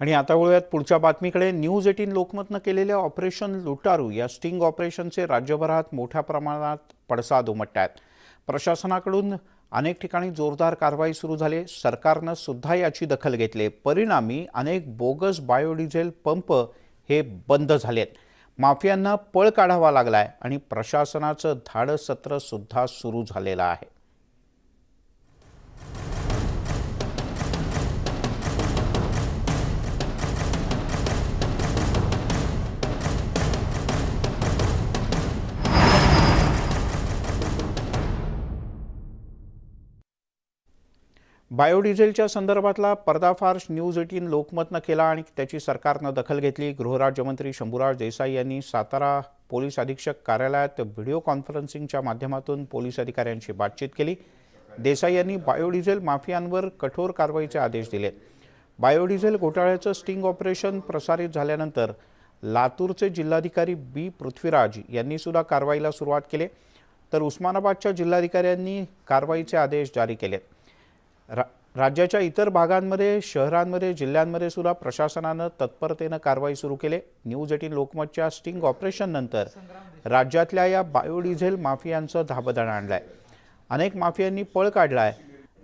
आणि आता वळूयात पुढच्या बातमीकडे. न्यूज एटीन लोकमतनं केलेल्या ऑपरेशन लुटारू या स्टिंग ऑपरेशनचे राज्यभरात मोठ्या प्रमाणात पडसाद उमटत आहेत प्रशासनाकडून अनेक ठिकाणी जोरदार कारवाई सुरू झाली. सरकारनं सुद्धा याची दखल घेतली. परिणामी अनेक बोगस बायोडिझेल पंप हे बंद झालेत. माफियांना पळ काढावा लागलाय आणि प्रशासनाचं धाडसत्र सुद्धा सुरू झालेलं आहे. बायोडिझेलच्या संदर्भातला पर्दाफाश न्यूज एटीन लोकमतनं केला आणि त्याची सरकारनं दखल घेतली. गृहराज्यमंत्री शंभूराज देसाई यांनी सातारा पोलीस अधीक्षक कार्यालयात व्हिडिओ कॉन्फरन्सिंगच्या माध्यमातून पोलीस अधिकाऱ्यांशी बातचीत केली. देसाई यांनी बायोडिझेल माफियांवर कठोर कारवाईचे आदेश दिले. बायोडिझेल घोटाळ्याचं स्टिंग ऑपरेशन प्रसारित झाल्यानंतर लातूरचे जिल्हाधिकारी बी पृथ्वीराज यांनी सुद्धा कारवाईला सुरुवात केली. तर उस्मानाबादच्या जिल्हाधिकाऱ्यांनी कारवाईचे आदेश जारी केलेत रा राज्याच्या इतर भागांमध्ये शहरांमध्ये जिल्ह्यांमध्ये सुद्धा प्रशासनानं तत्परतेनं कारवाई सुरू केली. न्यूज एटीन लोकमतच्या स्टिंग ऑपरेशननंतर राज्यातल्या या बायोडिझेल माफियांचं धाबदण आणलंय. अनेक माफियांनी पळ काढलाय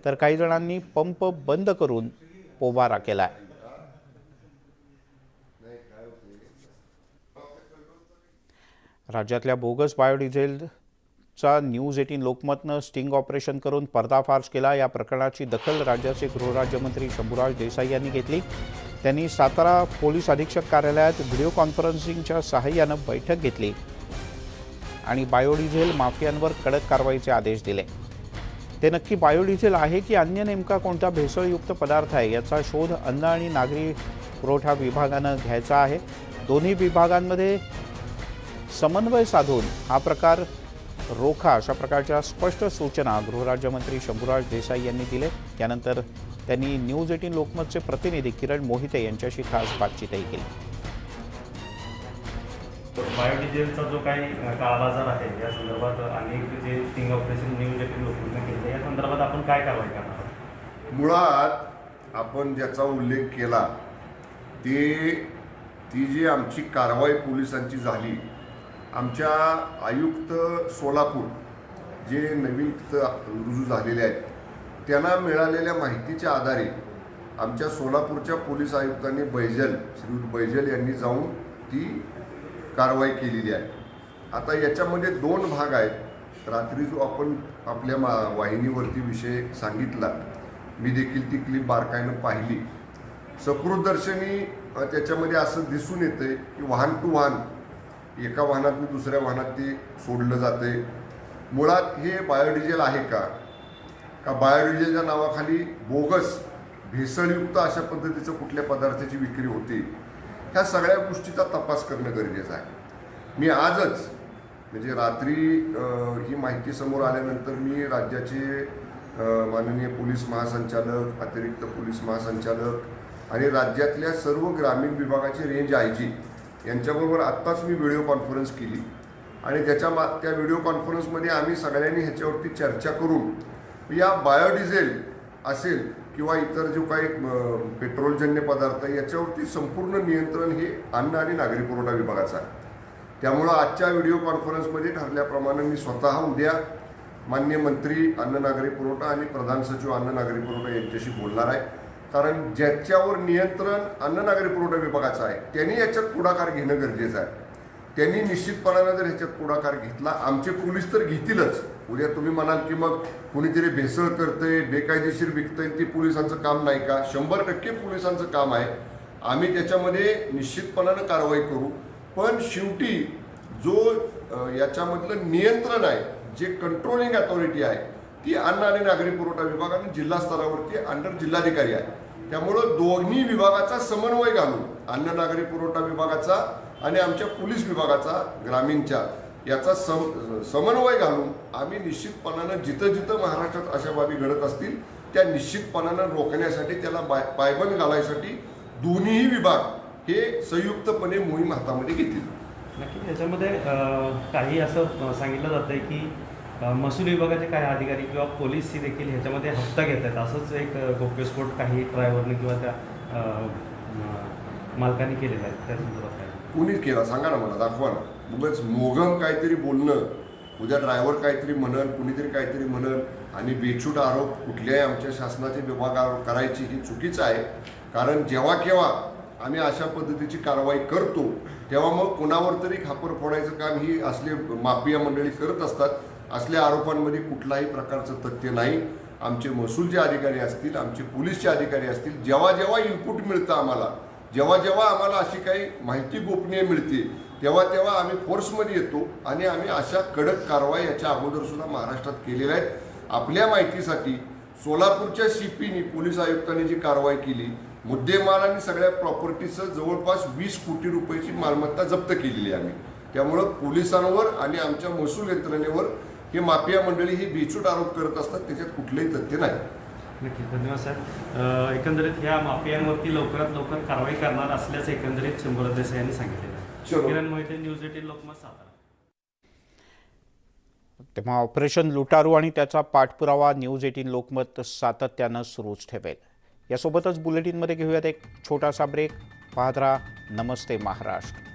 तर काही जणांनी पंप बंद करून पोबारा केलाय. राज्यातल्या बोगस बायोडिझेल चा न्यूज एटीन लोकमतनं स्टिंग ऑपरेशन करून पर्दाफाश केला. या प्रकरणाची दखल राज्याचे गृहराज्यमंत्री शंभूराज देसाई यांनी घेतली. त्यांनी सातारा पोलीस अधीक्षक कार्यालयात व्हिडिओ कॉन्फरन्सिंगच्या सहाय्यानं बैठक घेतली आणि बायोडिझेल माफियांवर कडक कारवाईचे आदेश दिले. ते नक्की बायोडिझेल आहे की अन्य नेमका कोणता भेसळयुक्त पदार्थ आहे याचा शोध अन्न आणि नागरी पुरवठा विभागानं घ्यायचा आहे. दोन्ही विभागांमध्ये समन्वय साधून हा प्रकार रोखा अशा प्रकारच्या स्पष्ट सूचना गृहराज्यमंत्री शंभूराज देसाई यांनी दिले त्यानंतर त्यांनी न्यूज एटीन लोकमतचे प्रतिनिधी किरण मोहिते यांच्याशी खास बातचीतही केली बायोडिझेलचा जो काही अ, काळाबाजार आहे या संदर्भात अनेक जे स्टिंग ऑपरेशन न्यूज एटीन लोकांना केलं या संदर्भात आपण काय कारवाई करणार आहोत? मुळात आपण ज्याचा उल्लेख केला ते ती जी आमची कारवाई पोलिसांची झाली आमच्या आयुक्त सोलापूर जे नवीन रुजू झालेले आहेत त्यांना मिळालेल्या माहितीच्या आधारे आमच्या सोलापूरच्या पोलीस आयुक्तांनी बैजल श्री बैजल यांनी जाऊन ती कारवाई केलेली आहे. आता याच्यामध्ये दोन भाग आहेत. रात्री जो आपण आपल्या मा वाहिनीवरती विषय सांगितला मी देखील ती क्लिप बारकाईनं पाहिली. सकृतदर्शनी त्याच्यामध्ये असं दिसून येतं की वाहन टू वाहन एका वाहनातून दुसऱ्या वाहनात ते सोडलं जाते. मुळात हे बायोडिझेल आहे का? का बायोडिझेलच्या नावाखाली बोगस भेसळयुक्त अशा पद्धतीचं कुठल्या पदार्थाची विक्री होते? ह्या सगळ्या गोष्टीचा तपास करणं गरजेचं आहे. मी आजच म्हणजे रात्री ही माहिती समोर आल्यानंतर मी राज्याचे माननीय पोलीस महासंचालक अतिरिक्त पोलीस महासंचालक आणि राज्यातल्या सर्व ग्रामीण विभागाचे रेंज आय जी यांच्याबरोबर आत्ताच मी व्हिडिओ कॉन्फरन्स केली. आणि त्याच्या मा त्या व्हिडिओ कॉन्फरन्समध्ये आम्ही सगळ्यांनी ह्याच्यावरती चर्चा करून या बायोडिझेल असेल किंवा इतर जो काही पेट्रोलजन्य पदार्थ याच्यावरती संपूर्ण नियंत्रण हे अन्न आणि नागरी पुरवठा विभागाचं आहे. त्यामुळं आजच्या व्हिडिओ कॉन्फरन्समध्ये ठरल्याप्रमाणे मी स्वतः उद्या मान्य मंत्री अन्न नागरी पुरवठा आणि प्रधान सचिव अन्न नागरी पुरवठा यांच्याशी बोलणार आहे. कारण ज्याच्यावर नियंत्रण अन्न नागरी पुरवठा विभागाचं आहे त्यांनी याच्यात पुढाकार घेणं गरजेचं आहे. त्यांनी निश्चितपणानं जर ह्याच्यात पुढाकार घेतला आमचे पोलीस तर घेतीलच. उद्या तुम्ही म्हणाल की मग कुणीतरी भेसळ करतंय बेकायदेशीर विकतंय ते पोलिसांचं काम नाही का? शंभर टक्के पोलिसांचं काम आहे. आम्ही त्याच्यामध्ये निश्चितपणानं कारवाई करू. पण शेवटी जो याच्यामधलं नियंत्रण आहे जे कंट्रोलिंग अथॉरिटी आहे ती अन्न आणि नागरी पुरवठा विभाग आणि जिल्हा स्तरावरती अंडर जिल्हाधिकारी आहे. त्यामुळं दोन्ही विभागाचा समन्वय घालून अन्न नागरी पुरवठा विभागाचा आणि आमच्या पोलीस विभागाचा ग्रामीणच्या याचा सम समन्वय घालून आम्ही निश्चितपणानं जिथं जिथं महाराष्ट्रात अशा बाबी घडत असतील त्या निश्चितपणानं रोखण्यासाठी त्याला बाय पायबंद घालायसाठी दोन्हीही विभाग हे संयुक्तपणे मोहीम हातामध्ये घेतील. नक्की याच्यामध्ये काही असं सांगितलं जातं की महसूल विभागाचे काही अधिकारी किंवा पोलीस देखील ह्याच्यामध्ये हप्ता घेत आहेत असंच एक गोप्यस्फोट काही ड्रायव्हरने किंवा त्या मालकाने केलेला आहे. त्या संदर्भात काय? कुणीच केला? सांगा ना मला दाखवा ना. उगाच मोगम काहीतरी बोलणं. उद्या ड्रायव्हर काहीतरी म्हणल कुणीतरी काहीतरी म्हणल आणि बेछूट आरोप कुठल्याही आमच्या शासनाचे विभागावर करायची ही चुकीचं आहे. कारण जेव्हा केव्हा आम्ही अशा पद्धतीची कारवाई करतो तेव्हा मग कुणावर तरी खापर फोडायचं काम ही असले माफिया मंडळी करत असतात. असल्या आरोपांमध्ये कुठलाही प्रकारचं तथ्य नाही. आमचे महसूलचे अधिकारी असतील आमचे पोलीसचे अधिकारी असतील जेव्हा जेव्हा इनपुट मिळतं आम्हाला जेव्हा जेव्हा आम्हाला अशी काही माहिती गोपनीय मिळते तेव्हा तेव्हा आम्ही फोर्समध्ये येतो आणि आम्ही अशा कडक कारवाई याच्या अगोदरसुद्धा महाराष्ट्रात केलेल्या आहेत. आपल्या माहितीसाठी सोलापूरच्या सीपीनी पोलीस आयुक्तांनी जी कारवाई केली मुद्देमाल आणि सगळ्या प्रॉपर्टीचं जवळपास वीस कोटी रुपयाची मालमत्ता जप्त केलेली आहे आम्ही. त्यामुळं पोलिसांवर आणि आमच्या महसूल यंत्रणेवर हे माफिया मंडळी ही बेछूट आरोप करत असतात त्याच्यात कुठलंही तथ्य नाही. नक्की धन्यवाद साहेब. एकंदरीत ह्या माफियांवरती लवकरात लवकर कारवाई करणार असल्याचं एकंदरीत शंभर देसाई यांनी सांगितलेलं चलो. Kiran Mohite news eighteen Lokmat Satara. तेव्हा ऑपरेशन लुटारू आणि त्याचा पाठपुरावा न्यूज एटीन लोकमत सातत्यानं सुरूच ठेवेल. यासोबतच बुलेटिनमध्ये घेऊयात एक छोटासा ब्रेक. पाहत राहा नमस्ते महाराष्ट्र.